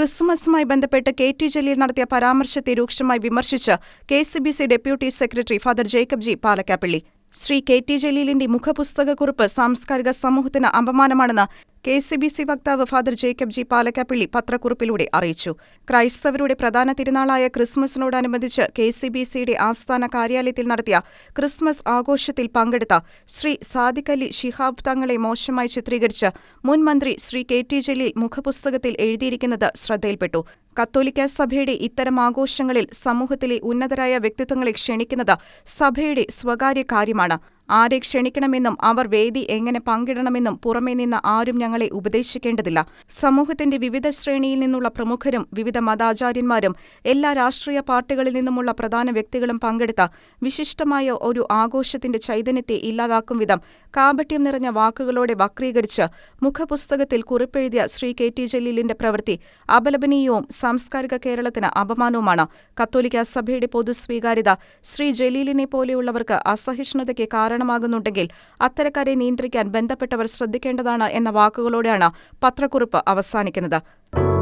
ക്രിസ്മസുമായി ബന്ധപ്പെട്ട് K T Jaleel നടത്തിയ പരാമർശത്തെ രൂക്ഷമായി വിമർശിച്ച് K C B C deputy secretary father Jacob G Palakkappally. Shri K T ജലീലിന്റെ മുഖപുസ്തകക്കുറിപ്പ് സാംസ്കാരിക സമൂഹത്തിന് അപമാനമാണെന്ന് കെ സി ബി സി വക്താവ് ഫാദർ ജേക്കബ് ജി പാലക്കാപ്പള്ളി പത്രക്കുറിപ്പിലൂടെ അറിയിച്ചു. ക്രൈസ്തവരുടെ പ്രധാന തിരുനാളായ ക്രിസ്മസിനോടനുബന്ധിച്ച് കെ സി ബി സിയുടെ ആസ്ഥാന കാര്യാലയത്തിൽ നടത്തിയ ക്രിസ്മസ് ആഘോഷത്തിൽ പങ്കെടുത്ത ശ്രീ സാദിഖ് അലി ശിഹാബ് തങ്ങളെ മോശമായി ചിത്രീകരിച്ച് മുൻ മന്ത്രി ശ്രീ കെ ടി ജലീൽ മുഖപുസ്തകത്തിൽ എഴുതിയിരിക്കുന്നത് ശ്രദ്ധയിൽപ്പെട്ടു. കത്തോലിക്ക സഭയുടെ ഇത്തരം ആഘോഷങ്ങളിൽ സമൂഹത്തിലെ ഉന്നതരായ വ്യക്തിത്വങ്ങളെ ക്ഷണിക്കുന്നത് സഭയുടെ സ്വകാര്യ കാര്യമാണ്. ആരെ ക്ഷണിക്കണമെന്നും അവർ വേദി എങ്ങനെ പങ്കിടണമെന്നും പുറമേ നിന്ന് ആരും ഞങ്ങളെ ഉപദേശിക്കേണ്ടതില്ല. സമൂഹത്തിന്റെ വിവിധ ശ്രേണിയിൽ നിന്നുള്ള പ്രമുഖരും വിവിധ മതാചാര്യന്മാരും എല്ലാ രാഷ്ട്രീയ പാർട്ടികളിൽ നിന്നുമുള്ള പ്രധാന വ്യക്തികളും പങ്കെടുത്ത വിശിഷ്ടമായ ഒരു ആഘോഷത്തിന്റെ ചൈതന്യത്തെ ഇല്ലാതാക്കും വിധം കാപട്യം നിറഞ്ഞ വാക്കുകളോടെ വക്രീകരിച്ച് മുഖപുസ്തകത്തിൽ കുറിപ്പെഴുതിയ ശ്രീ കെ ടി ജലീലിന്റെ പ്രവൃത്തി അപലപനീയവും സാംസ്കാരിക കേരളത്തിന് അപമാനവുമാണ്. കത്തോലിക്ക സഭയുടെ പൊതുസ്വീകാര്യത ശ്രീ ജലീലിനെ പോലെയുള്ളവർക്ക് അസഹിഷ്ണുതയ്ക്ക് കാരണമാകുന്നുണ്ടെങ്കിൽ അത്തരക്കാരെ നിയന്ത്രിക്കാൻ ബന്ധപ്പെട്ടവർ ശ്രദ്ധിക്കേണ്ടതാണ് എന്ന വാക്കുകളോടെയാണ് പത്രക്കുറിപ്പ് അവസാനിക്കുന്നത്